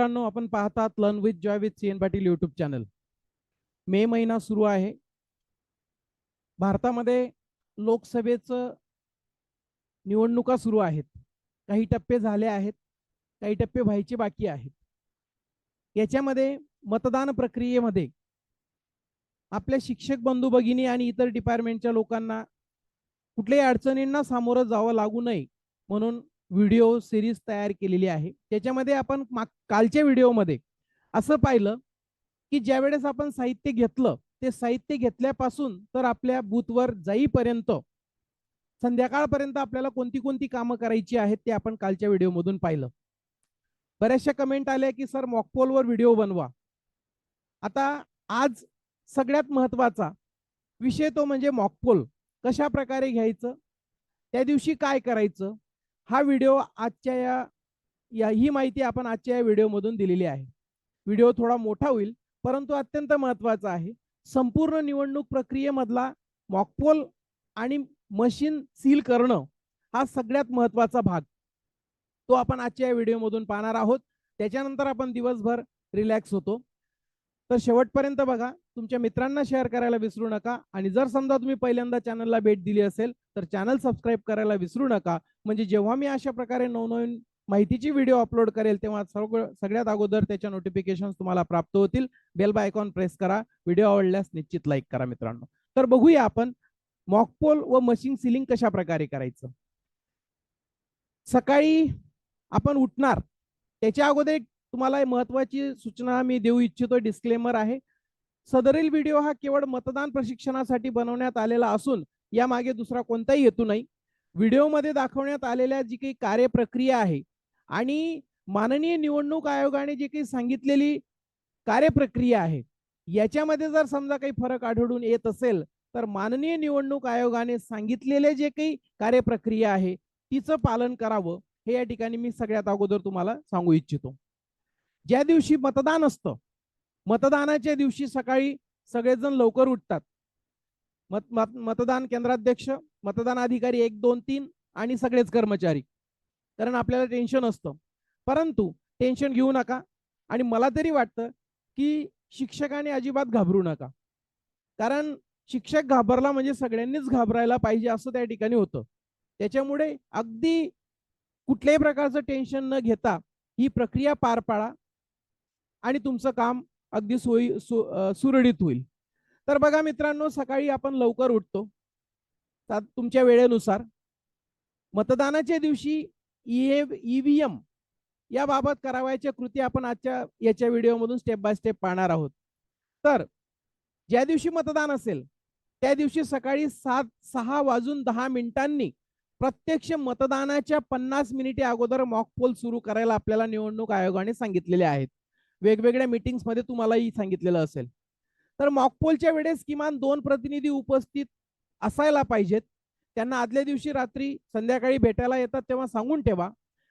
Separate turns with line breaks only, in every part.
मित्रांनो आपण पाहतात learn with joy with C N Patil YouTube channel May महिना सुरू आहे. भारतामध्ये लोकसभेचं निवडणुका सुरू आहेत. काही टप्पे झाले आहेत काही टप्पे व्हायचे बाकी आहेत. याच्यामध्ये मतदान प्रक्रियेमध्ये आपल्या शिक्षक बंधू भगिनी आणि इतर डिपार्टमेंटच्या लोकांना कुठल्याही अडचणींना सामोरं जावं लागू नये म्हणून व्हिडिओ सिरीज तयार केलेली आहे. त्याच्यामध्ये आपण कालच्या व्हिडिओमध्ये असं पाहिलं की ज्या वेळेस आपण साहित्य घेतलं ते साहित्य घेतल्यापासून तर आपल्या बूथवर जाईपर्यंत संध्याकाळपर्यंत आपल्याला कोणती कोणती कामं करायची आहेत ते आपण कालच्या व्हिडिओमधून पाहिलं. बऱ्याचशा कमेंट आल्या की सर मॉकपोलवर व्हिडिओ बनवा. आता आज सगळ्यात महत्त्वाचा विषय तो म्हणजे मॉकपोल कशा प्रकारे घ्यायचं? त्या दिवशी काय करायचं? हा व्हिडिओ आजच्या या या ही माहिती आपण आजच्या या व्हिडिओमधून दिलेली आहे. व्हिडिओ थोडा मोठा होईल परंतु अत्यंत महत्त्वाचा आहे. संपूर्ण निवडणूक प्रक्रियेमधला मॉकपोल आणि मशीन सील करणं हा सगळ्यात महत्त्वाचा भाग. तो आपण आजच्या या व्हिडिओमधून पाहणार आहोत. त्याच्यानंतर आपण दिवसभर रिलॅक्स होतो. तर शेवटपर्यंत बघा तुमच्या मित्रांना शेअर करायला विसरू नका आणि जर समजा तुम्ही पहिल्यांदा चॅनलला भेट दिली असेल तर चॅनल सबस्क्राईब करायला विसरू नका. म्हणजे जेव्हा मी अशा प्रकारे नवनवीन माहितीची व्हिडिओ अपलोड करेल तेव्हा सर्व सगळ्यात अगोदर त्याच्या नोटिफिकेशन तुम्हाला प्राप्त होतील. बेल बायकॉन आयकॉन प्रेस करा. व्हिडिओ आवडल्यास निश्चित लाईक करा मित्रांनो. तर बघूया आपण मॉकपोल व मशीन सिलिंग कशा प्रकारे करायचं? सकाळी आपण उठणार त्याच्या अगोदर एक तुम्हाला महत्वाची सूचना मी देऊ इच्छितो डिस्क्लेमर आहे. सदरील व्हिडिओ हा केवळ मतदान प्रशिक्षणासाठी बनवण्यात आलेला असून यामागे दुसरा कोणताही हेतू नाही. व्हिडिओमध्ये दाखवण्यात आलेल्या जी काही कार्यप्रक्रिया आहे आणि माननीय निवडणूक आयोगाने जी काही सांगितलेली कार्यप्रक्रिया आहे याच्यामध्ये जर समजा काही फरक आढळून येत असेल तर माननीय निवडणूक आयोगाने सांगितलेले जे काही कार्यप्रक्रिया आहे तिचं पालन करावं. हे या ठिकाणी मी सगळ्यात अगोदर तुम्हाला सांगू इच्छितो. ज्या दिवशी मतदान असतं मतदानाच्या दिवशी सकाळी सगळेजण लवकर उठतात. मत मत मतदान केंद्राध्यक्ष मतदान अधिकारी एक दोन तीन आणि सगळेच कर्मचारी. कारण आपल्याला टेन्शन असतं. परंतु टेन्शन घेऊ नका आणि मला तरी वाटतं की शिक्षकाने अजिबात घाबरू नका. कारण शिक्षक घाबरला म्हणजे सगळ्यांनीच घाबरायला पाहिजे असं त्या ठिकाणी होतं. त्याच्यामुळे अगदी कुठल्याही प्रकारचं टेन्शन न घेता ही प्रक्रिया पार पाडा. आणि तुमचं काम अगदी सोयी सुरळीत होईल. तर बघा मित्रांनो सकाळी आपण लवकर उठतो. तुमच्या वेळेनुसार. मतदानाच्या दिवशी ईव्हीएम याबाबत करावयाच्या कृती आपण आजच्या याच्या व्हिडिओमधून स्टेप बाय स्टेप पाहणार आहोत. तर ज्या दिवशी मतदान असेल त्या दिवशी सकाळी सात सहा वाजून दहा मिनिटांनी प्रत्यक्ष मतदानाच्या पन्नास मिनिटे अगोदर मॉक पोल सुरू करायला आपल्याला निवडणूक आयोगाने सांगितलेले आहेत. वेगवेगळ्या मीटिंग्समध्ये तुम्हालाही सांगितलेलं असेल. तर मॉकपोलच्या वेळेस किमान दोन प्रतिनिधी उपस्थित असायला पाहिजेत. त्यांना आदल्या दिवशी रात्री संध्याकाळी भेटायला येतात तेव्हा सांगून ठेवा.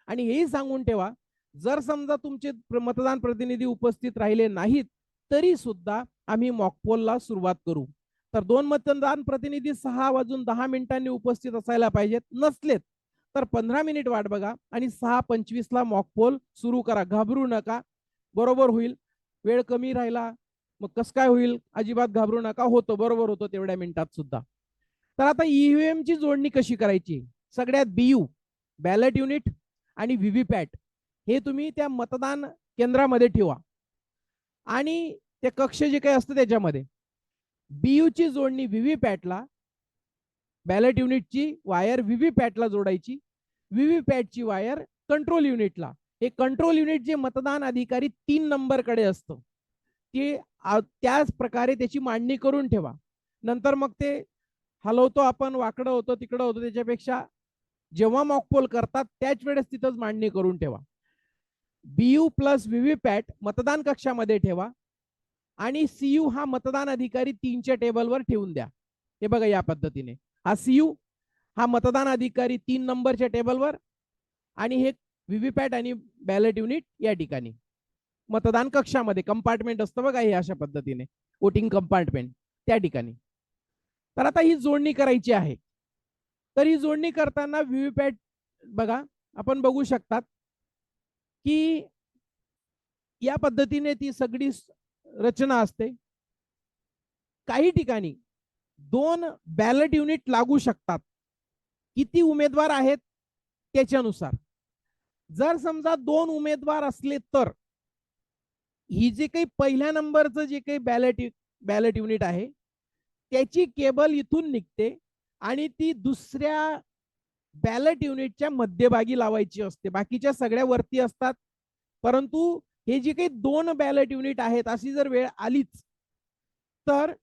आणि हेही सांगून ठेवा जर समजा तुमचे मतदान प्रतिनिधी उपस्थित राहिले नाहीत तरी सुद्धा आम्ही मॉकपोलला सुरुवात करू. तर दोन मतदान प्रतिनिधी सहा वाजून दहा मिनिटांनी उपस्थित असायला पाहिजेत नसलेत तर पंधरा मिनिट वाट बघा आणि सहा पंचवीस ला मॉकपोल सुरू करा. घाबरू नका. बरोबर होईल. वेळ कमी राहिला मग कस काय होईल? अजिबात घाबरू नका. होतो बरोबर होतो तेवढ्या मिनिटात सुद्धा. तर आता ईव्हीएम ची जोडणी कशी करायची? सगळ्यात बीयू बॅलेट युनिट आणि व्हीव्हीपॅट हे तुम्ही त्या मतदान केंद्रामध्ये ठेवा. आणि ते कक्ष जे काही असतं त्याच्यामध्ये बीयू ची जोडणी व्हीव्हीपॅटला बॅलेट युनिटची वायर व्हीव्हीपॅटला जोडायची. व्हीव्हीपॅटची वायर कंट्रोल युनिटला हे कंट्रोल युनिट जे मतदान अधिकारी तीन नंबरकडे असतं. ते त्याच प्रकारे त्याची मांडणी करून ठेवा. नंतर मग ते हलवतो आपण वाकडं होतो तिकडं होतो त्याच्यापेक्षा जेव्हा मॉकपोल करतात त्याच वेळेस तिथंच मांडणी करून ठेवा. बीयू प्लस व्हीव्हीपॅट मतदान कक्षामध्ये ठेवा आणि सीयू हा मतदान अधिकारी तीनच्या टेबलवर ठेवून द्या. हे बघा या पद्धतीने. हा सीयू हा मतदान अधिकारी तीन नंबरच्या टेबलवर आणि हे व्हीव्हीपॅट आणि बॅलेट युनिट या ठिकाणी. मतदान कक्षामध्ये कंपार्टमेंट असतं बघा हे अशा पद्धतीने. वोटिंग कंपार्टमेंट त्या ठिकाणी. तर आता ही जोडणी करायची आहे. तर ही जोडणी करताना व्हीव्हीपॅट बघा आपण बघू शकतात की या पद्धतीने ती सगळी रचना असते. काही ठिकाणी दोन बॅलेट युनिट लागू शकतात. किती उमेदवार आहेत त्याच्यानुसार. जर समजा दोन उमेदवार असले तर ही जे काही पहिल्या नंबरचं जे काही बॅलेट बॅलेट युनिट आहे त्याची केबल इथून निघते आणि ती दुसऱ्या बॅलेट युनिटच्या मध्यभागी लावायची असते. बाकीच्या सगळ्या वरती असतात. परंतु हे जे काही दोन बॅलेट युनिट आहेत अशी जर वेळ आलीच तर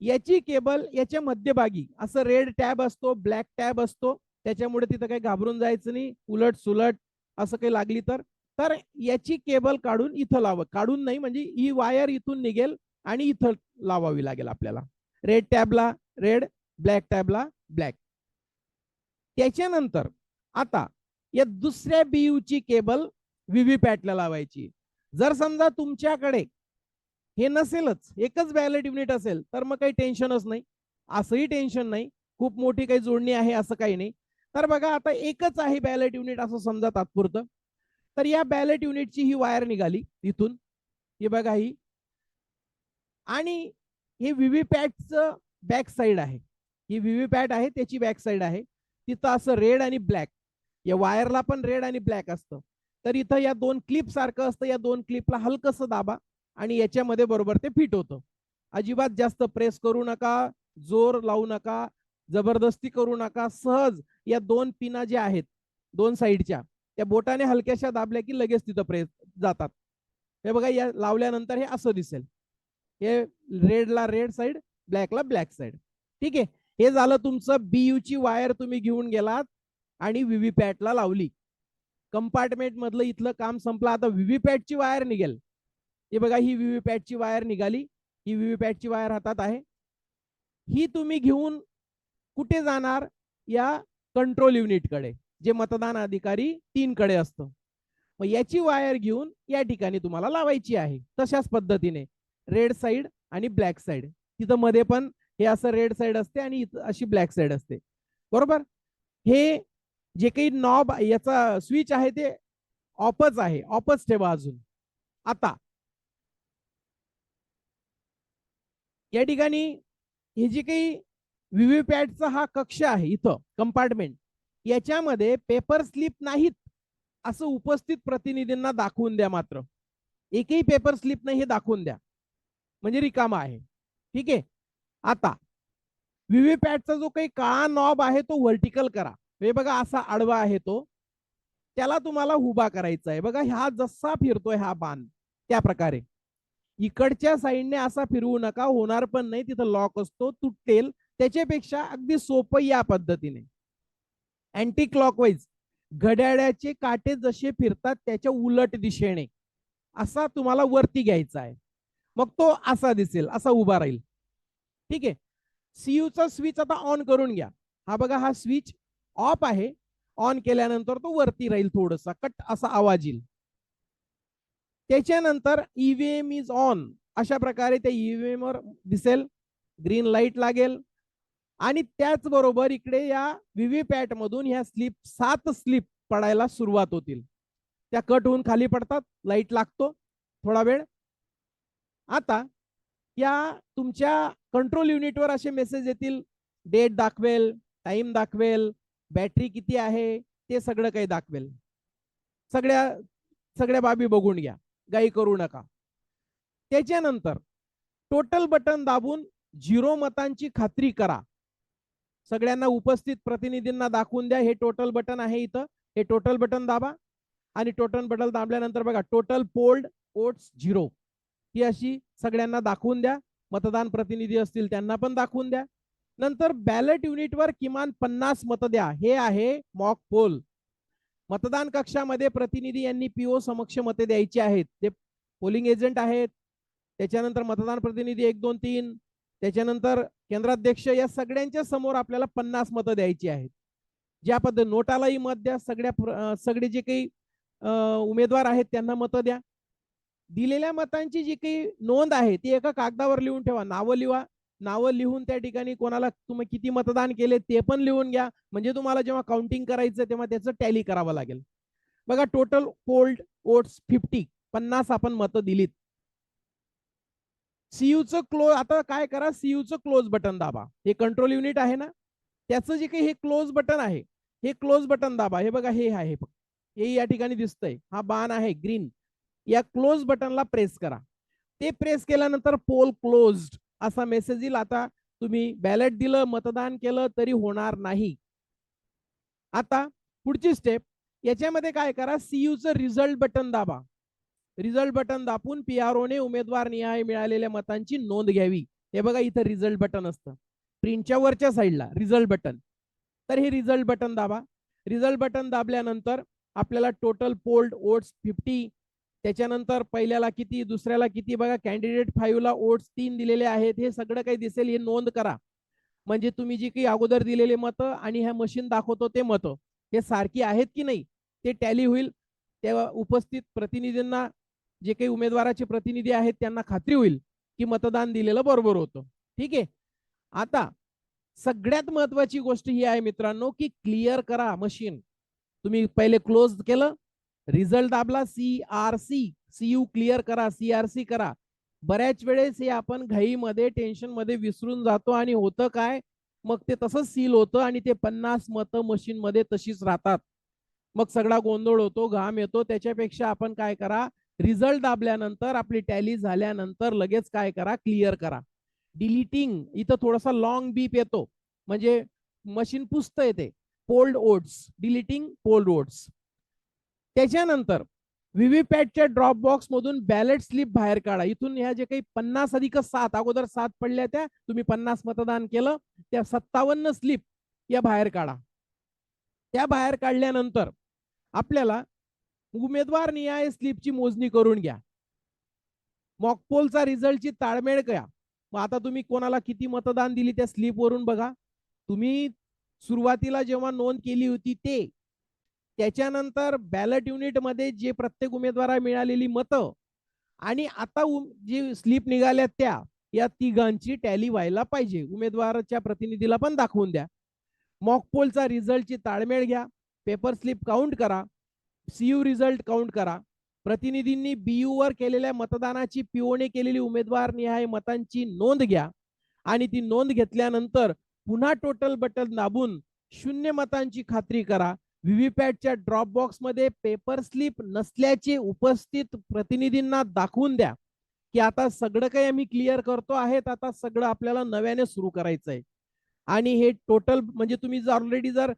याची केबल याच्या मध्यभागी असं रेड टॅब असतो ब्लॅक टॅब असतो त्याच्यामुळे तिथं काही घाबरून जायचं नाही. उलट सुलट असं काही लागली तर तर याची केबल काढून इथं लावा. काढून नाही म्हणजे ही वायर इथून निघेल आणि इथं लावावी लागेल आपल्याला. रेड टॅबला रेड ब्लॅक टॅबला ब्लॅक त्याच्यानंतर आता या दुसऱ्या बीयूची ची केबल व्हीव्हीपॅटला लावायची. जर समजा तुमच्याकडे हे नसेलच एकच बॅलेट युनिट असेल तर मग काही टेन्शनच नाही. असंही टेन्शन नाही. खूप मोठी काही जोडणी आहे असं काही नाही. तर बघा आता एकच आहे बॅलेट युनिट असं समजा तात्पुरतं. तर या बॅलेट युनिटची ही वायर निघाली इथून. ही बघा ही. आणि हे व्हीव्हीपॅटचं बॅक साइड आहे. ही व्हीव्हीपॅट आहे त्याची बॅक साइड आहे. तिथं असं रेड आणि ब्लॅक या वायरला पण रेड आणि ब्लॅक असतं. तर इथं या दोन क्लिप सारखं असतं. या दोन क्लिपला हलकस दाबा आणि याच्यामध्ये बरोबर ते फिट होतं. अजिबात जास्त प्रेस करू नका जोर लावू नका जबरदस्ती करू नका सहज या दोन पिना ज्या आहेत दोन साईडच्या त्या बोटाने हलक्याशा दाबल्या की लगेच तिथं प्रेस जातात. हे बघा या लावल्यानंतर हे असं दिसेल. हे रेडला रेड साइड ब्लॅकला ब्लॅक साइड ठीक आहे? हे झालं तुमचं बीयू ची वायर तुम्ही घेऊन गेलात आणि व्हीव्हीपॅटला लावली. कंपार्टमेंट मधलं इथलं काम संपलं आता व्हीव्हीपॅटची वायर निघेल. हे बघा ही व्हीव्हीपॅटची वायर निघाली. ही व्हीव्हीपॅटची वायर हातात आहे. ही तुम्ही घेऊन कुठे जाणार? या कंट्रोल युनिटकडे जे मतदान अधिकारी तीन कडे असतं. मग याची वायर घेऊन या ठिकाणी तुम्हाला लावायची आहे. तशाच पद्धतीने रेड साइड आणि ब्लॅक साइड तिथं मध्ये पण हे असं रेड साइड असते आणि इथं अशी ब्लॅक साइड असते. बरोबर? हे जे काही नॉब याचा स्विच आहे ते ऑपच आहे. ऑपच ठेवा अजून. आता. या ठिकाणी हे जे काही व्हीव्हीपॅटचा हा कक्ष आहे इथं कंपार्टमेंट याच्यामध्ये पेपर स्लिप नाहीत असं उपस्थित प्रतिनिधींना दाखवून द्या मात्र. एकही पेपर स्लिप नाही हे दाखवून द्या. म्हणजे रिकामा आहे. ठीक आहे? आता व्हीव्हीपॅटचा जो काही काळा नॉब आहे तो व्हर्टिकल करा. हे बघा असा आडवा आहे तो. त्याला तुम्हाला उभा करायचा आहे. बघा हा जसा फिरतोय हा बाण त्या प्रकारे. इकडच्या साईडने असा फिरवू नका. होणार पण नाही. तिथं लॉक असतो तुटेल. त्याच्यापेक्षा अगदी सोपं या पद्धतीने. अँटी क्लॉकवाईज घड्याळ्याचे काटे जसे फिरतात त्याच्या उलट दिशेने. असा तुम्हाला वरती घ्यायचा आहे. मग तो असा दिसेल असा उभा राहील. ठीक आहे? सीयूचा स्विच आता ऑन करून घ्या. हा बघा हा स्विच ऑफ आहे. ऑन केल्यानंतर तो वरती राहील थोडसा. कट असा आवाज येईल. त्याच्यानंतर ईव्हीएम इज ऑन अशा प्रकारे त्या ईव्हीएम वर दिसेल. ग्रीन लाइट लागेल. आणि त्याचबरोबर इकडे या व्हीव्हीपॅट मधून ह्या स्लिप सात स्लिप पडायला सुरुवात होतील. त्या कट होऊन खाली पडतात लाइट लागतो थोडा वेळ. आता या तुमच्या कंट्रोल युनिटवर असे मेसेज येतील डेट दाखवेल टाइम दाखवेल बॅटरी किती आहे ते सगळं काही दाखवेल. सगळ्या सगळ्या बाबी बघून घ्या गाई करू नका. त्याच्यानंतर टोटल बटन दाबून झिरो मतांची खात्री करा. सगळ्यांना उपस्थित प्रतिनिधींना दाखवून द्या. हे टोटल बटन आहे इथं. हे टोटल बटन दाबा. आणि टोटल बटन दाबल्यानंतर बघा टोटल पोल्ड ओट्स झिरो ही अशी सगळ्यांना दाखवून द्या. मतदान प्रतिनिधी असतील त्यांना पण दाखवून द्या. नंतर बॅलेट युनिटवर किमान पन्नास मत द्या. हे आहे मॉक पोल मतदान कक्षामध्ये प्रतिनिधी यांनी पीओ समक्ष मते द्यायची आहेत. ते पोलिंग एजंट आहेत. त्याच्यानंतर मतदान प्रतिनिधी एक दोन तीन. त्याच्यानंतर केंद्राध्यक्ष या सगळ्यांच्या समोर आपल्याला पन्नास मतं द्यायची आहेत. ज्या पद्धती नोटालाही मत द्या सगळ्या सगळे जे काही उमेदवार आहेत त्यांना मतं द्या. दिलेल्या मतांची जी काही नोंद आहे ती एका कागदावर लिहून ठेवा. नावं लिहा नावं लिहून त्या ठिकाणी कोणाला तुम्ही किती मतदान केले ते पण लिहून घ्या. म्हणजे तुम्हाला जेव्हा काउंटिंग करायचं तेव्हा त्याचं टॅली करावं लागेल. बघा टोटल कोल्ड वोट्स फिफ्टी पन्नास आपण मतं दिलीत. सीयूचं क्लोज आता काय करा सीयूचं क्लोज बटन दाबा. हे कंट्रोल युनिट आहे ना? त्याचं जे काही हे क्लोज बटन आहे हे क्लोज बटन दाबा. हे बघा हे आहे. हे या ठिकाणी दिसतंय. हा बाण आहे ग्रीन या क्लोज बटनला प्रेस करा. ते प्रेस केल्यानंतर पोल क्लोज्ड असा मेसेज येईल. आता तुम्ही बॅलेट दिलं मतदान केलं तरी होणार नाही. आता पुढची स्टेप याच्यामध्ये काय करा सीयूचं रिझल्ट बटन दाबा. रिझल्ट बटन दाबून ओने उमेदवार निहाय मिळालेल्या मतांची नोंद घ्यावी. हे बघा इथं रिझल्ट बटन असतं. प्रिंटच्या वरच्या साईडला रिझल्ट बटन. तर हे रिझल्ट बटन दाबा. रिझल्ट बटन दाबल्यानंतर आपल्याला टोटल पोल्ड ओट्स फिफ्टी त्याच्यानंतर पहिल्याला किती दुसऱ्याला किती बघा कॅन्डिडेट फाईव्हला ओट्स तीन दिलेले आहेत हे सगळं काही दिसेल हे नोंद करा. म्हणजे तुम्ही जी काही अगोदर दिलेले मतं आणि ह्या मशीन दाखवतो ते मतं हे सारखी आहेत की नाही ते टॅली होईल. तेव्हा उपस्थित प्रतिनिधींना जे काही उमेदवाराचे प्रतिनिधी आहेत त्यांना खात्री होईल की मतदान दिलेलं बरोबर होतं. ठीक आहे? आता सगळ्यात महत्वाची गोष्ट ही आहे मित्रांनो की क्लिअर करा मशीन तुम्ही पहिले क्लोज केलं रिझल्ट दाबला C R C C U clear करा सी आर सी करा. बऱ्याच वेळेस हे आपण घाईमध्ये टेन्शनमध्ये विसरून जातो आणि होतं काय? मग ते तसंच सील होतं आणि ते पन्नास मतं मशीन मध्ये तशीच राहतात. मग सगळा गोंधळ होतो घाम येतो त्याच्यापेक्षा आपण काय करा? रिझल्ट दाबल्यानंतर आपली टॅली झाल्यानंतर लगेच काय करा क्लिअर करा. डिलिटिंग इथं थोडासा लॉंग बीप येतो. म्हणजे मशीन पुसत येते polled votes deleting polled votes त्याच्यानंतर व्हीव्हीपॅटच्या ड्रॉप बॉक्स मधून बॅलेट स्लिप बाहेर काढा. इथून ह्या जे काही पन्नास अधिक सात अगोदर सात पडल्या त्या तुम्ही पन्नास मतदान केलं त्या सत्तावन्न स्लिप या बाहेर काढा. त्या बाहेर काढल्यानंतर आपल्याला उमेदवार निहाय स्लिपची मोजणी करून घ्या. मॉकपोलचा रिझल्टची ताळमेळ करा. मग आता तुम्ही कोणाला किती मतदान दिली त्या स्लीपवरून बघा. तुम्ही सुरुवातीला जेव्हा नोंद केली होती ते. त्याच्यानंतर बॅलेट युनिटमध्ये जे प्रत्येक उमेदवारा मिळालेली मतं आणि आता जी स्लिप निघाल्या त्या या तिघांची टॅली व्हायला पाहिजे. उमेदवाराच्या प्रतिनिधीला पण दाखवून द्या. मॉकपोलचा रिझल्टची ताळमेळ घ्या. पेपर स्लिप काउंट करा. सीयू रिझल्ट काउंट करा. प्रतिनिधींनी बीयू वर केलेल्या मतदानाची पीओने केलेली उमेदवार निहाय मतांची नोंद घ्या. आणि ती नोंद घेतल्यानंतर पुन्हा टोटल बटन दाबून शून्य मतांची खात्री करा. व्हीव्हीपॅटच्या ड्रॉप बॉक्समध्ये पेपर स्लिप नसल्याचे उपस्थित प्रतिनिधींना दाखवून द्या. की आता सगळं काही आम्ही क्लिअर करतो आहेत आता सगळं आपल्याला नव्याने सुरू करायचं आहे आणि हे टोटल म्हणजे तुम्ही जर ऑलरेडी जर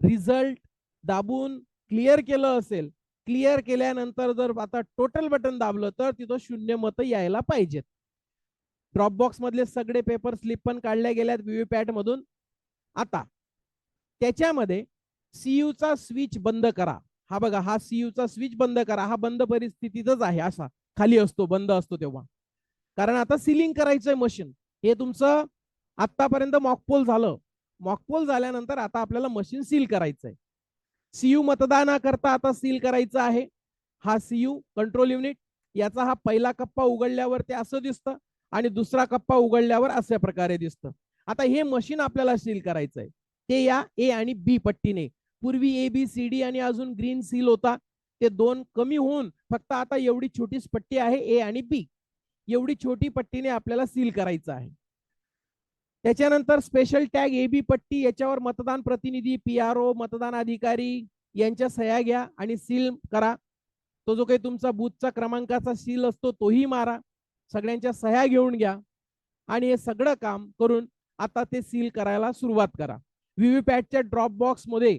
रिझल्ट दाबून क्लिअर केलं असेल क्लिअर केल्यानंतर जर आता टोटल बटन दाबलं तर तिथं शून्य मतं यायला पाहिजेत. ड्रॉप बॉक्स मधले सगळे पेपर स्लिप पण काढल्या गेल्यात व्हीव्हीपॅट मधून आता त्याच्यामध्ये सीयू चा स्विच बंद करा. हा बघा हा सीयू चा स्विच बंद करा. हा बंद परिस्थितीतच आहे असा. खाली असतो बंद असतो तेव्हा. कारण आता सिलिंग करायचंय मशीन. हे तुमचं आतापर्यंत मॉकपोल झालं. मॉकपोल झाल्यानंतर आता आपल्याला मशीन सील करायचंय. सीयू मतदानाकरता आता सील करायचं आहे. हा सीयू कंट्रोल युनिट याचा हा पहिला कप्पा उघडल्यावर ते असं दिसतं आणि दुसरा कप्पा उघडल्यावर अशा प्रकारे दिसतं. आता हे मशीन आपल्याला सील करायचंय. ते या ए आणि बी पट्टीने. पूर्वी ए बी सी डी आणि अजून ग्रीन सील होता. ते दोन कमी होऊन फक्त आता एवढी छोटीच पट्टी आहे ए आणि बी एवढी छोटी पट्टीने आपल्याला सील करायचं आहे. त्याच्यानंतर स्पेशल टॅग ए बी पट्टी याच्यावर मतदान प्रतिनिधी पी आर ओ मतदान अधिकारी यांच्या सह्या घ्या आणि सील करा. तो जो काही तुमचा बूथचा क्रमांकाचा सील असतो तोही मारा. सगळ्यांच्या सह्या घेऊन घ्या. आणि हे सगळं काम करून आता ते सील करायला सुरुवात करा. व्हीव्हीपॅटच्या ड्रॉप बॉक्समध्ये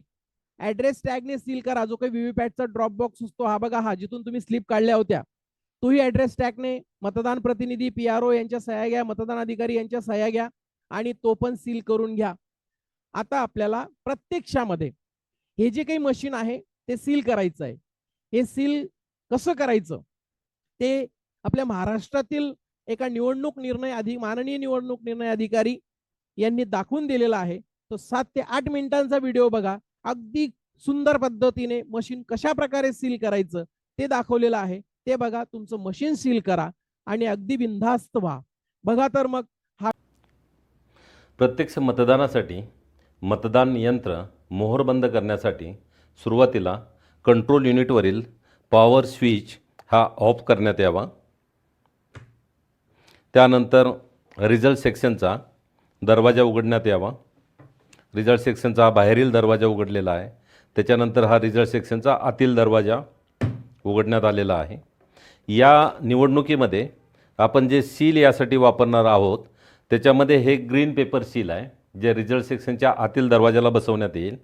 ऍड्रेस टॅगने सील करा. जो काही व्हीव्हीपॅटचा ड्रॉप बॉक्स असतो हा बघा हा जिथून तुम्ही स्लिप काढल्या होत्या तोही ऍड्रेस टॅगने मतदान प्रतिनिधी पी आर ओ यांच्या सह्या घ्या मतदान अधिकारी यांच्या सह्या घ्या. आणि तो पण सील करून घ्या. आता आपल्याला प्रत्यक्षामध्ये हे जे काही मशीन आहे ते सील करायचं आहे. हे सील कसं करायचं? ते आपल्या महाराष्ट्रातील एका निवडणूक निर्णय अधिक माननीय निवडणूक निर्णय अधिकारी यांनी दाखवून दिलेला आहे. तो सात ते आठ मिनिटांचा व्हिडिओ बघा. अगदी सुंदर पद्धतीने मशीन कशा प्रकारे सील करायचं ते दाखवलेलं आहे. ते बघा तुमचं मशीन सील करा आणि अगदी बिनधास्त व्हा. बघा तर मग
प्रत्यक्ष मतदानासाठी मतदान यंत्र मोहरबंद करण्यासाठी सुरुवातीला कंट्रोल युनिटवरील पॉवर स्विच हा ऑफ करण्यात यावा. त्यानंतर रिझल्ट सेक्शनचा दरवाजा उघडण्यात यावा. रिझल्ट सेक्शनचा हा बाहेरील दरवाजा उघडलेला आहे. त्याच्यानंतर हा रिझल्ट सेक्शनचा आतील दरवाजा उघडण्यात आलेला आहे. या निवडणुकीमध्ये आपण जे सील यासाठी वापरणार आहोत त्याच्यामध्ये हे ग्रीन पेपर सील आहे जे रिझल्ट सेक्शनच्या आतील दरवाजाला बसवण्यात येईल.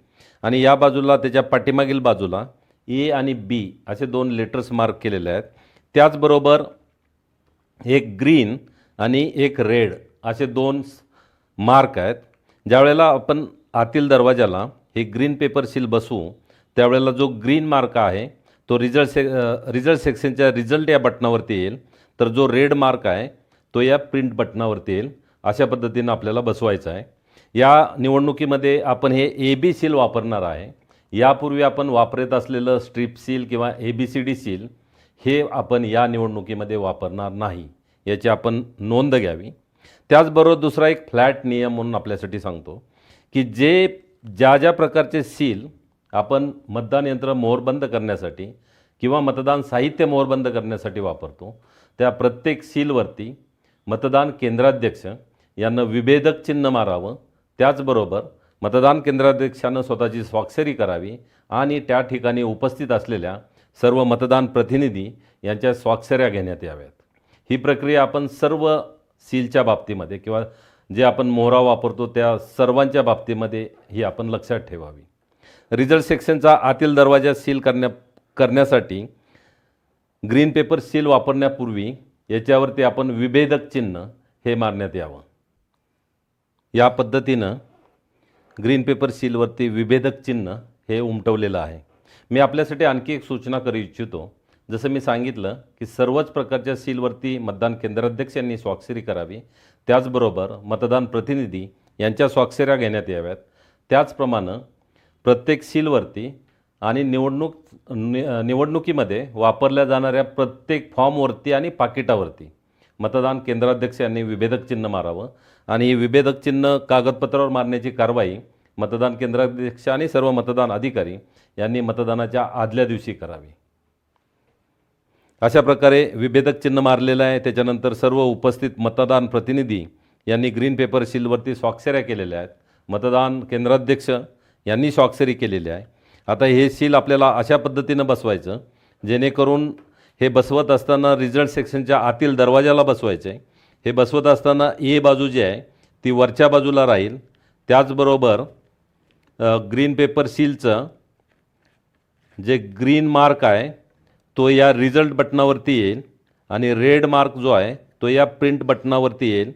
आणि या बाजूला त्याच्या पाठीमागील बाजूला ए आणि बी असे दोन लेटर्स मार्क केलेले आहेत. त्याचबरोबर एक ग्रीन आणि एक रेड असे दोन मार्क आहेत. ज्यावेळेला आपण आतील दरवाजाला हे ग्रीन पेपर सील बसवू त्यावेळेला जो ग्रीन मार्क आहे तो रिझल्ट से रिझल्ट सेक्शनच्या रिझल्ट या बटनावरती येईल. तर जो रेड मार्क आहे तो या प्रिंट बटनावरती येईल. अशा पद्धतीनं आपल्याला बसवायचं आहे. या निवडणुकीमध्ये आपण हे ए बी सील वापरणार आहे. यापूर्वी आपण वापरत असलेलं स्ट्रीप सील किंवा A B C D seal हे आपण या निवडणुकीमध्ये वापरणार नाही. याची आपण नोंद घ्यावी. त्याचबरोबर दुसरा एक फ्लॅट नियम म्हणून आपल्यासाठी सांगतो की जे ज्या ज्या प्रकारचे सील आपण मतदान यंत्र मोहरबंद करण्यासाठी किंवा मतदान साहित्य मोहरबंद करण्यासाठी वापरतो त्या प्रत्येक सीलवरती मतदान केंद्राध्यक्ष यांना विभेदक चिन्ह मारावं. त्याचबरोबर मतदान केंद्राध्यक्षानं स्वतःची स्वाक्षरी करावी आणि त्या ठिकाणी उपस्थित असलेल्या सर्व मतदान प्रतिनिधी यांच्या स्वाक्षऱ्या घेण्यात याव्यात. ही प्रक्रिया आपण सर्व सीलच्या बाबतीमध्ये किंवा जे आपण मोहरा वापरतो त्या सर्वांच्या बाबतीमध्ये ही आपण लक्षात ठेवावी. रिझल्ट सेक्शनचा आतील दरवाजा सील करण्या करण्यासाठी ग्रीन पेपर सील वापरण्यापूर्वी याच्यावरती आपण विभेदक चिन्ह हे मारण्यात यावं. या पद्धतीनं ग्रीन पेपर सीलवरती विभेदक चिन्ह हे उमटवलेलं आहे. मी आपल्यासाठी आणखी एक सूचना करू इच्छितो. जसं मी सांगितलं की सर्वच प्रकारच्या सीलवरती मतदान केंद्राध्यक्ष यांनी स्वाक्षरी करावी. त्याचबरोबर मतदान प्रतिनिधी यांच्या स्वाक्षऱ्या घेण्यात याव्यात. त्याचप्रमाणे प्रत्येक सीलवरती आणि निवडणूक नि निवडणुकीमध्ये वापरल्या जाणाऱ्या प्रत्येक फॉर्मवरती आणि पाकिटावरती मतदान केंद्राध्यक्ष यांनी विभेदक चिन्ह मारावं. आणि विभेदक चिन्ह कागदपत्रावर मारण्याची कारवाई मतदान केंद्राध्यक्ष आणि सर्व मतदान अधिकारी यांनी मतदानाच्या आदल्या दिवशी करावी. अशा प्रकारे विभेदक चिन्ह मारलेलं आहे. त्याच्यानंतर सर्व उपस्थित मतदान प्रतिनिधी यांनी ग्रीन पेपर शीलवरती स्वाक्षऱ्या केलेल्या आहेत. मतदान केंद्राध्यक्ष यांनी स्वाक्षरी केलेली आहे. आता हे शील आपल्याला अशा पद्धतीनं बसवायचं जेणेकरून हे बसवत असताना रिझल्ट सेक्शनच्या आतील दरवाजाला बसवायचं आहे हे बसवत असताना ए बाजू जी आहे ती वरच्या बाजूला राहील. त्याचबरोबर ग्रीन पेपर सीलचं जे ग्रीन मार्क आहे तो या रिझल्ट बटनावरती येईल आणि रेड मार्क जो आहे तो या प्रिंट बटनावरती येईल.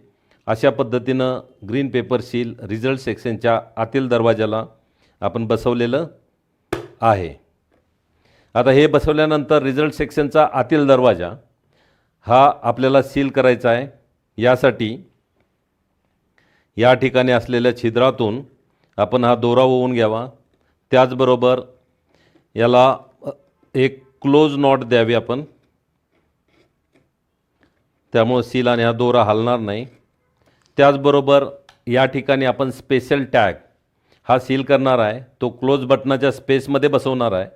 अशा पद्धतीनं ग्रीन पेपर सील रिझल्ट सेक्शनच्या आतील दरवाजाला आपण बसवलेलं आहे. आता हे बसवल्यानंतर रिझल्ट सेक्शनचा आतील दरवाजा हा आपल्याला सील करायचा आहे. यासाठी या ठिकाणी असलेल्या छिद्रातून आपण हा दोरा ओवून घ्यावा. त्याचबरोबर याला एक क्लोज नॉट द्यावी आपण. त्यामुळं सील आणि हा दोरा हलणार नाही. त्याचबरोबर या ठिकाणी आपण स्पेशल टॅग हा सील करणार आहे. तो क्लोज बटनाच्या स्पेसमध्ये बसवणार आहे.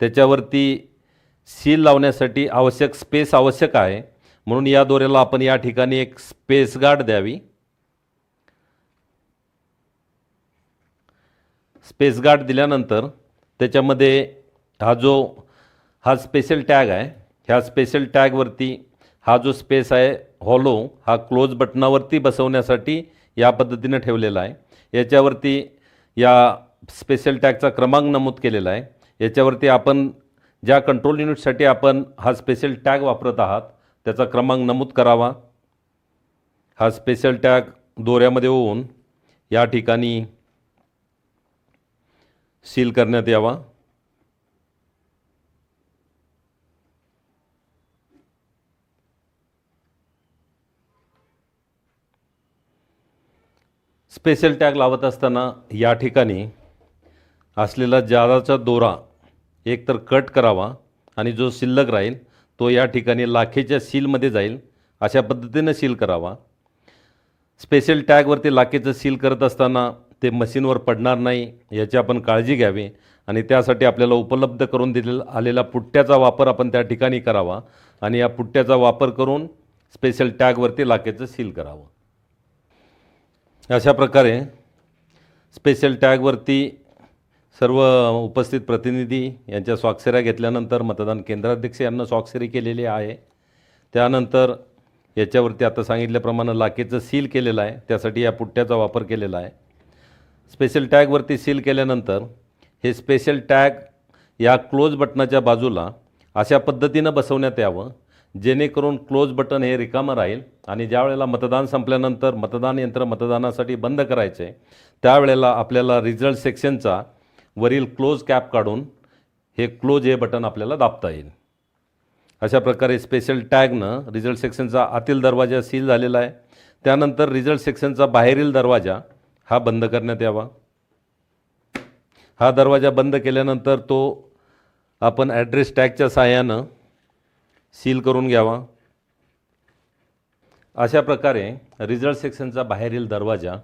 त्याच्यावरती सील लावण्यासाठी आवश्यक स्पेस आवश्यक आहे. म्हणून या दोऱ्याला आपण या ठिकाणी एक स्पेस गार्ड द्यावी. स्पेस गार्ड दिल्यानंतर त्याच्यामध्ये हा जो हा स्पेशल टॅग आहे ह्या स्पेशल टॅगवरती हा जो स्पेस आहे हॉलो हा क्लोज बटनावरती बसवण्यासाठी या पद्धतीनं ठेवलेला आहे. याच्यावरती या स्पेशल टॅगचा क्रमांक नमूद केलेला आहे. याच्यावरती आपण ज्या कंट्रोल युनिटसाठी आपण हा स्पेशल टॅग वापरत आहात त्याचा क्रमांक नमूद करावा. हा स्पेशल टॅग दोऱ्यामध्ये होऊन या ठिकाणी सील करण्यात यावा. स्पेशल टॅग लावत असताना या ठिकाणी असलेला जादाचा दोरा एकतर कट करावा आणि जो शिल्लक राहील तो या ठिकाणी लाखेच्या सीलमध्ये जाईल. अशा पद्धतीनं सील करावा. स्पेशल टॅगवरती लाखेचं सील करत असताना ते मशीनवर पडणार नाही याची आपण काळजी घ्यावी आणि त्यासाठी आपल्याला उपलब्ध करून दिलेला आलेला पुट्ट्याचा वापर आपण त्या ठिकाणी करावा आणि या पुट्ट्याचा वापर करून स्पेशल टॅगवरती लाखेचं सील करावं. अशा प्रकारे स्पेशल टॅगवरती सर्व उपस्थित प्रतिनिधी यांच्या स्वाक्षऱ्या घेतल्यानंतर मतदान केंद्राध्यक्ष यांना स्वाक्षरी केलेली आहे. त्यानंतर याच्यावरती आता सांगितल्याप्रमाणे लाखेचं सील केलेलं आहे. त्यासाठी या पुट्ट्याचा वापर केलेला आहे. स्पेशल टॅगवरती सील केल्यानंतर हे स्पेशल टॅग या क्लोज बटनाच्या बाजूला अशा पद्धतीनं बसवण्यात यावं. जेणेकरून क्लोज बटन हे रिकामं राहील आणि ज्या वेळेला मतदान संपल्यानंतर मतदान यंत्र मतदानासाठी बंद करायचे आहे त्यावेळेला आपल्याला रिझल्ट सेक्शनचा वरील क्लोज कॅप काढून हे क्लोज हे बटन आपल्याला दाबता येईल. अशा प्रकारे स्पेशल टॅगनं रिझल्ट सेक्शनचा आतील दरवाजा सील झालेला आहे. त्यानंतर रिझल्ट सेक्शनचा बाहेरील दरवाजा हा बंद करण्यात यावा. हा दरवाजा बंद केल्यानंतर तो आपण ॲड्रेस टॅगच्या सहाय्यानं सील करून घ्यावा. अशा प्रकारे रिझल्ट सेक्शनचा बाहेरील दरवाजा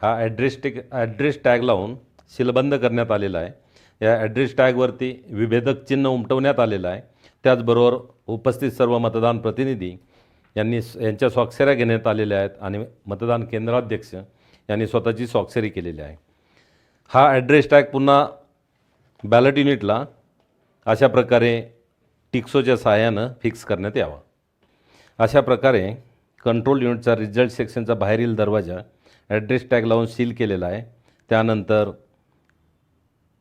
हा ॲड्रेस टेक ॲड्रेस टॅग लावून सीलबंद करण्यात आलेला आहे. या ॲड्रेस टॅगवरती विभेदक चिन्ह उमटवण्यात आलेलं आहे. त्याचबरोबर उपस्थित सर्व मतदान प्रतिनिधी यांनी स- यांच्या स्वाक्षऱ्या घेण्यात आलेल्या आहेत आणि मतदान केंद्राध्यक्ष यांनी स्वतःची स्वाक्षरी केलेली आहे. हा ॲड्रेस टॅग पुन्हा बॅलट युनिटला अशा प्रकारे टिक्सोच्या सहाय्यानं फिक्स करण्यात यावा. अशा प्रकारे कंट्रोल युनिटचा रिझल्ट सेक्शनचा बाहेरील दरवाजा ॲड्रेस टॅग लावून सील केलेला आहे. त्यानंतर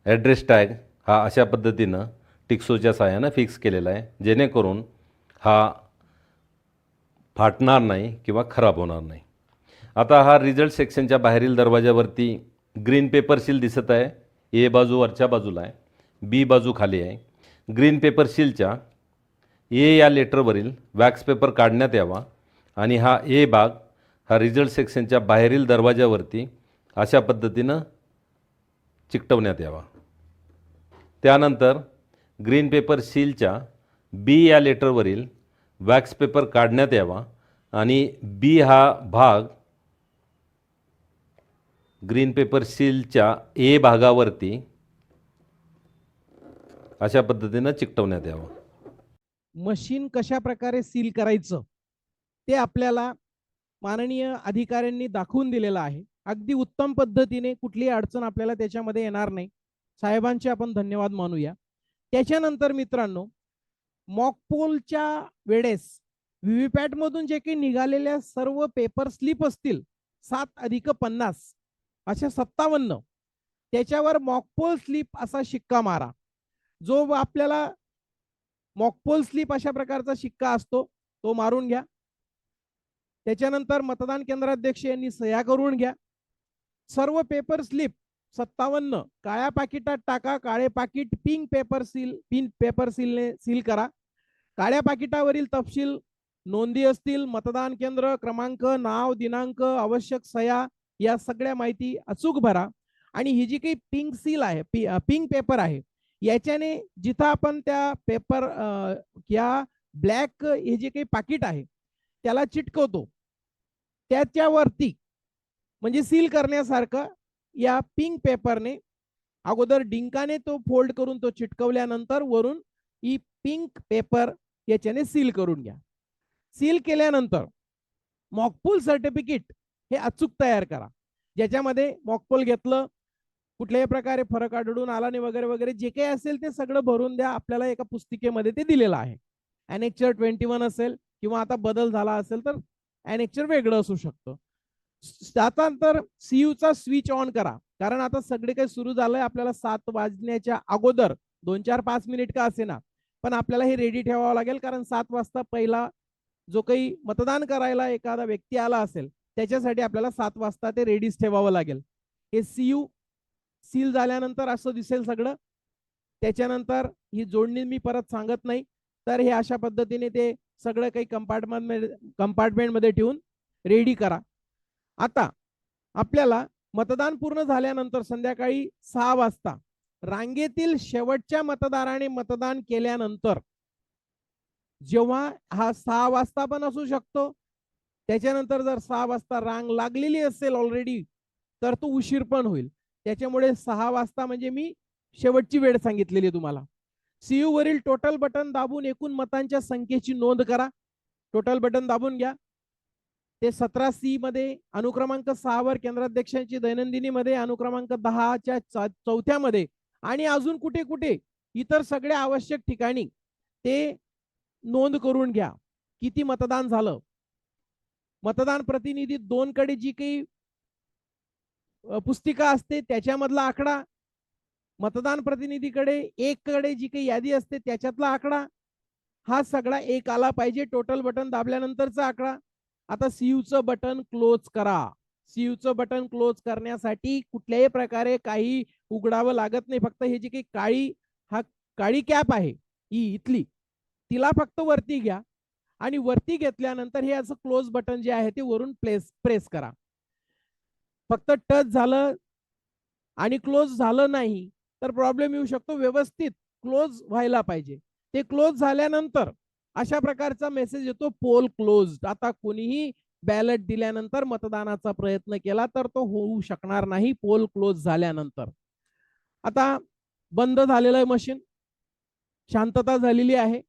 ॲड्रेस टॅग हा अशा पद्धतीनं टिक्सोच्या साह्यानं फिक्स केलेला आहे. जेणेकरून हा फाटणार नाही किंवा खराब होणार नाही. आता हा रिझल्ट सेक्शनच्या बाहेरील दरवाजावरती ग्रीन पेपर सील दिसत आहे. ए बाजू वरच्या बाजूला आहे. बी बाजू खाली आहे. ग्रीन पेपर सीलच्या ए या लेटरवरील वॅक्स पेपर काढण्यात यावा आणि हा ए भाग हा रिझल्ट सेक्शनच्या बाहेरील दरवाजावरती अशा पद्धतीनं चिकटवण्यात यावा. त्यानंतर ग्रीन पेपर सीलच्या बी या लेटरवरील वॅक्स पेपर काढण्यात यावा आणि बी हा भाग ग्रीन पेपर सीलच्या ए भागावरती अशा पद्धतीनं चिकटवण्यात यावं.
मशीन कशा प्रकारे सील करायचं ते आपल्याला माननीय अधिकाऱ्यांनी दाखवून दिलेलं आहे. अगदी उत्तम पद्धतीने कुठलीही अडचण आपल्याला त्याच्यामध्ये येणार नाही. साहेबांचे आपण धन्यवाद मानूया. त्याच्यानंतर मित्रांनो मॉकपोलच्या वेळेस व्हीव्हीपॅट मधून जे काही निघालेल्या सर्व पेपर स्लिप असतील सात अधिक पन्नास अशा सत्तावन्न त्याच्यावर मॉकपोल स्लिप असा शिक्का मारा. जो आपल्याला मॉकपोल स्लिप अशा प्रकारचा शिक्का असतो तो मारून घ्या. त्याच्यानंतर मतदान केंद्राध्यक्ष यांनी सह्या करून घ्या. सर्व पेपर स्लिप सत्तावन्न. काळ्या पाकिटात टाका काळे पाकिट pink paper seal pin paper सीलने seal करा. काळ्या पाकिटावरील तपशील नोंदी असतील मतदान केंद्र क्रमांक नाव दिनांक आवश्यक सया या सगळ्या माहिती अचूक भरा. आणि ही जी काही पिंक सील आहे पिंक पेपर आहे याच्याने जिथं आपण त्या पेपर या ब्लॅक हे जे काही पाकिट आहे त्याला चिटकवतो. त्याच्यावरती म्हणजे सील करण्यासारखं या पिंक पेपरने अगोदर डिंकाने तो फोल्ड करून तो चिटकवल्यानंतर वरून ही पिंक पेपर याच्याने सील करून घ्या. सील केल्यानंतर मॉकपूल सर्टिफिकेट हे अचूक तयार करा. ज्याच्यामध्ये मॉकपोल घेतलं कुठल्याही प्रकारे फरक आढळून आला नाही वगैरे वगैरे जे काही असेल ते सगळं भरून द्या. आपल्याला एका पुस्तिकेमध्ये ते दिलेलं आहे. अनेक्चर ट्वेंटी वन असेल किंवा आता बदल झाला असेल तर अनेक्चर वेगळं असू शकतं. आता तर सीयूचा स्विच ऑन करा. कारण आता सगळे काही सुरू झालंय आपल्याला सात वाजण्याच्या अगोदर. दोन चार पाच मिनिट का असे ना पण आपल्याला हे रेडी ठेवावं लागेल कारण सात वाजता पहिला जो काही मतदान करायला एखादा व्यक्ती आला असेल त्याच्यासाठी आपल्याला सात वाजता ते रेडीच ठेवावं लागेल. हे सीयू सील झाल्यानंतर असं दिसेल सगळं. त्याच्यानंतर ही जोडणी मी परत सांगत नाही. तर हे अशा पद्धतीने ते सगळं काही कंपार्टमेंट कंपार्टमेंटमध्ये ठेवून रेडी करा. आता आपल्याला मतदान पूर्ण झाल्यानंतर संध्याकाळी सहा वाजता रांगेतील शेवटच्या मतदाराने मतदान केल्यानंतर जेव्हा हा सहा वाजता पण असू शकतो त्याच्यानंतर जर सहा वाजता रांग लागलेली असेल ऑलरेडी तर तो उशीर पण होईल. त्याच्यामुळे सहा वाजता म्हणजे मी शेवटची वेळ सांगितलेली तुम्हाला. सीयू वरील टोटल बटन दाबून एकूण मतांच्या संख्येची नोंद करा. टोटल बटन दाबून घ्या. ते सतरा सी मध्ये अनुक्रमांक सहावर केंद्राध्यक्षांची दैनंदिनी मध्ये अनुक्रमांक दहाच्या चौथ्या चौथ्यामध्ये आणि अजून कुठे कुठे? इतर सगळ्या आवश्यक ठिकाणी. ते नोंद करून घ्या. किती मतदान झालं? मतदान प्रतिनिधी दोन कडे जी काही पुस्तिका असते त्याच्यामधला आकडा. मतदान प्रतिनिधीकडे एक कडे जी काही यादी असते त्याच्यातला आकडा. हा सगळा एक आला पाहिजे. टोटल बटन दाबल्यानंतरचा आकडा. आता सीयूचं बटन क्लोज करा. सीयूचं बटन क्लोज करण्यासाठी कुठल्याही प्रकारे काही उघडावं लागत नाही. फक्त हे जी काही काळी हा काळी कॅप आहे ही इथली तिला फक्त वरती घ्या. आणि वरती घेतल्यानंतर हे असं क्लोज बटन जे आहे ते वरून प्लेस प्रेस करा. फक्त टच झालं आणि क्लोज झालं नाही तर प्रॉब्लेम येऊ शकतो व्यवस्थित क्लोज व्हायला पाहिजे. ते क्लोज झाल्यानंतर अशा प्रकारचा मेसेज येतो पोल क्लोज आता कोणीही बॅलट दिल्यानंतर मतदानाचा प्रयत्न केला तर तो होऊ शकणार नाही पोल क्लोज झाल्यानंतर. आता बंद झालेलं आहे मशीन. शांतता झालेली आहे.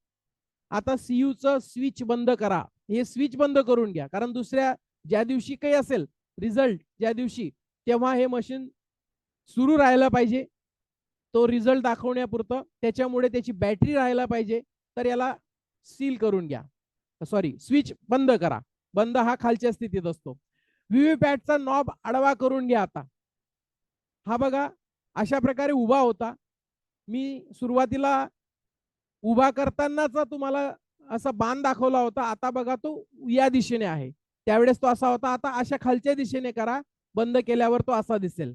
आता सीयूचं स्विच बंद करा. हे स्विच बंद करून घ्या. कारण दुसऱ्या ज्या दिवशी काही असेल रिझल्ट ज्या दिवशी तेव्हा हे मशीन सुरू राहायला पाहिजे. तो रिझल्ट दाखवण्यापुरतं. त्याच्यामुळे त्याची बॅटरी राहायला पाहिजे. तर याला सील करून घ्या. सॉरी स्विच बंद करा. बंद हा खालच्या स्थितीत असतो. व्हीव्हीपॅटचा नॉब आडवा करून घ्या आता. हा बघा अशा प्रकारे उभा होता. मी सुरुवातीला उभा करतानाचा तुम्हाला असा बाण दाखवला होता. आता बघा तो या दिशेने आहे. त्यावेळेस तो असा होता. आता अशा खालच्या दिशेने करा. बंद केल्यावर तो असा दिसेल.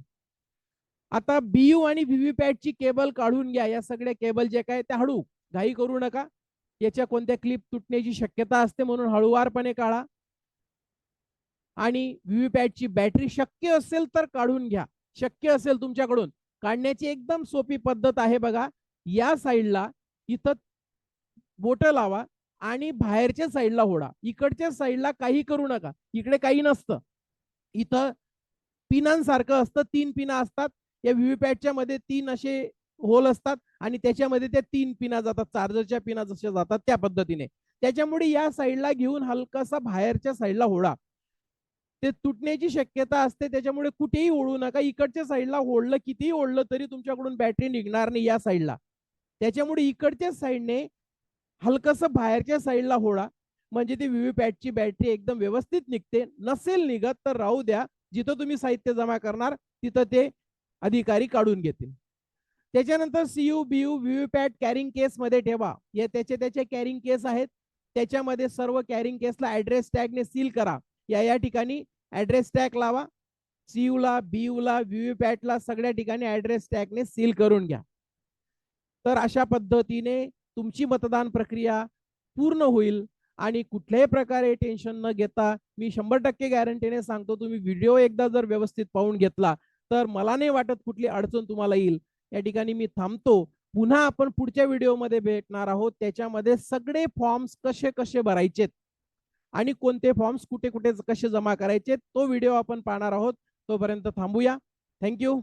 आता बीयू आणि व्हीव्हीपॅटची केबल काढून घ्या. या सगळ्या केबल जे काय त्या हळू. घाई करू नका. याच्या कोणत्या क्लिप तुटण्याची शक्यता असते म्हणून हळूवारपणे काढा. आणि व्हीव्हीपॅटची बॅटरी शक्य असेल तर काढून घ्या. शक्य असेल तुमच्याकडून. काढण्याची एकदम सोपी पद्धत आहे बघा. या साईडला इथं बोट लावा आणि बाहेरच्या साईडला होडा इकडच्या साईडला काही करू नका. इकडे काही नसतं. इथं पिनांसारखं असतं. तीन पिना असतात. या व्हीव्हीपॅटच्या मध्ये तीन असे होल असतात आणि त्याच्यामध्ये त्या तीन पिना जातात चार्जरच्या पिना जशा जातात त्या पद्धतीने. त्याच्यामुळे या साईडला घेऊन हलकासा बाहेरच्या साईडला होडा ते तुटण्याची शक्यता असते त्याच्यामुळे कुठेही ओढू नका. इकडच्या साईडला ओढलं कितीही ओढलं तरी तुमच्याकडून बॅटरी निघणार नाही या साईडला. त्याच्यामुळे इकडच्या साईडने हलकस बाहेरच्या साईडला होडा म्हणजे ती व्हीव्हीपॅटची बॅटरी एकदम व्यवस्थित निघते. नसेल निघत तर राहू द्या. जिथं तुम्ही साहित्य जमा करणार तिथं ते अधिकारी काढून घेतील. त्याच्यानंतर CU BU VVPAT carrying case मध्ये ठेवा. या त्याचे त्याचे कॅरिंग केस आहेत. त्याच्यामध्ये सर्व कॅरिंग केसला ऍड्रेस टॅगने सील करा. या या ठिकाणी ऍड्रेस टॅग लावा. सीयू ला ला व्हीव्हीपॅटला सगळ्या ठिकाणी ऍड्रेस टॅगने सील करून घ्या. तर अशा पद्धतीने तुमची मतदान प्रक्रिया पूर्ण होईल आणि कुठल्याही प्रकारे टेन्शन न घेता मी शंभर टक्के गॅरंटीने सांगतो तुम्ही व्हिडिओ एकदा जर व्यवस्थित पाहून घेतला तर मला नाही वाटत कुठली अडचण तुम्हाला येईल. या ठिकाणी मी थांबतो. पुन्हा आपण पुढच्या व्हिडिओमध्ये भेटणार आहोत. त्याच्यामध्ये सगळे फॉर्म्स कसे कसे भरायचेत आणि कोणते फॉर्म्स कुठे कुठे कसे जमा करायचे तो व्हिडिओ आपण पाहणार आहोत. तोपर्यंत थांबूया. थँक्यू.